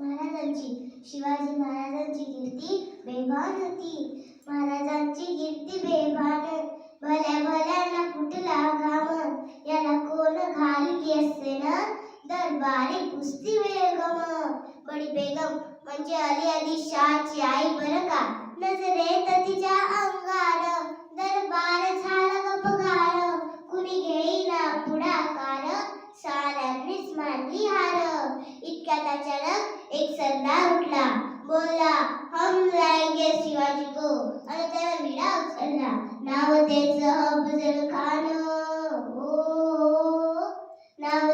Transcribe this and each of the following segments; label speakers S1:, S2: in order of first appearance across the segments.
S1: महाराजांची. शिवाजी महाराजांची कीर्ती बेभान होती. महाराजांची कीर्ती बेभान. भल्या भल्याला कुठला घाम? याला कोण घालली असते ना? दरबारी कुस्ती बेगम. बडी बेगम म्हणजे अली अली शाहची आई बरं का? नजरेत तिच्या अंगार दरबार झाला.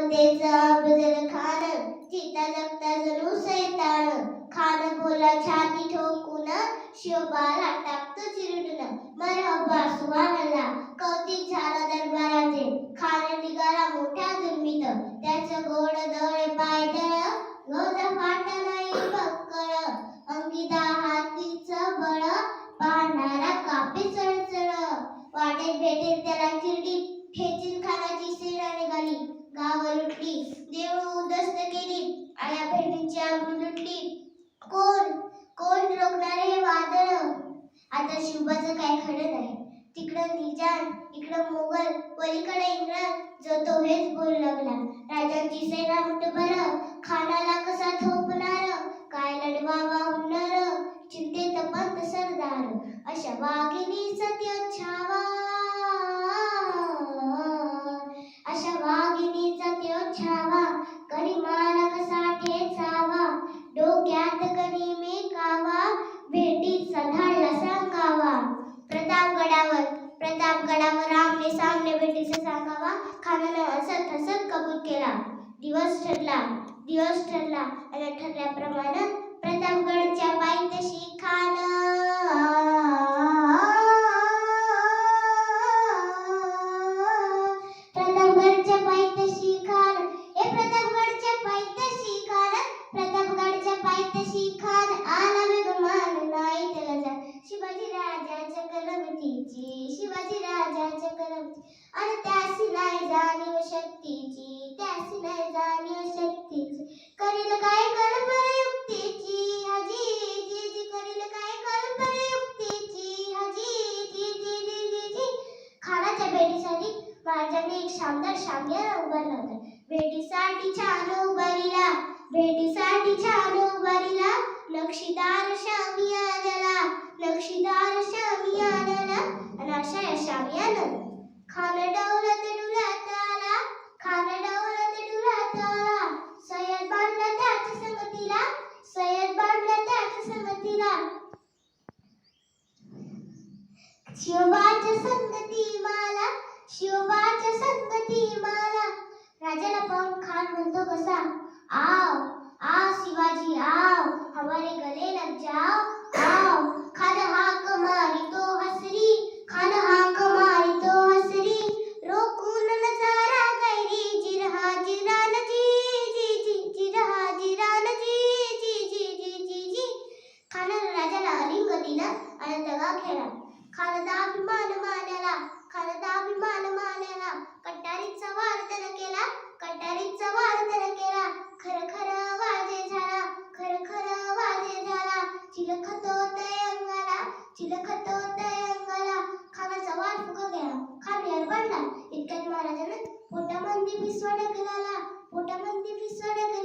S1: नाव त्याचं खान चिता जगता जणू सैतान. खान बोला छाती ठोकून शिवबा टाकतो चिरडून. मरहबा सुवानला कौतिक झालं दरबाराचे. खान निघा निजान इकडं मोगल पलीकडे इंग्रज जो तो हेच बोलू लागला. राजांची सेना मुठभर खानाला कसा थोपणार काय लढवा हुनर चिंतेत पंत सरदार. अशा वाघिनी सत्य प्रतापगडावर रामने सामने भेटीचा सांगावा. खानाने असत हसत कबूल केला. दिवस ठरला. दिवस ठरला. आणि ठरल्याप्रमाणे प्रतापगडच्या पायथ्याशी खान शिवाजी राजाच्या कलमतीची करमती. आणि त्यासी नाही जाणीव शक्तीची त्यासी नाही जाणीव शक्तीची. करील काय कर युक्तीची हजी जी जी करील काय कर युक्तीची हजी जी जी जी जी जी खानाच्या भेटीसाठी महाराजांनी एक शानदार शामियाना उभारला होता. भेटीसाठी छान उभारीला भेटीसाठी छान उभारीला. नक्षीदार शामियानाला नक्षीदार शामियानाला. आणि अशा या शामियानाला शिवबाच्या संगती माला शिवबाच्या संगती माला. राजाला पाहून खान म्हणतो कसा आओ आ शिवाजी आओ हमारे गले लग जाओ आओ खेळला अभिमान मानला खानाचा अभिमान मानला कट्टारीचा वार तर केला कट्टारीचा वार तर केला खर खर वाजे झाला खर खर वाजे झाला चिलखतो अंगाला चिलखतो अंगाला खानाचा वार फुका गेला खान पडला इतक्यात महाराजानं पोटामंदी पिसवा ढकलाला पोटामंदी पिसवा गेलाला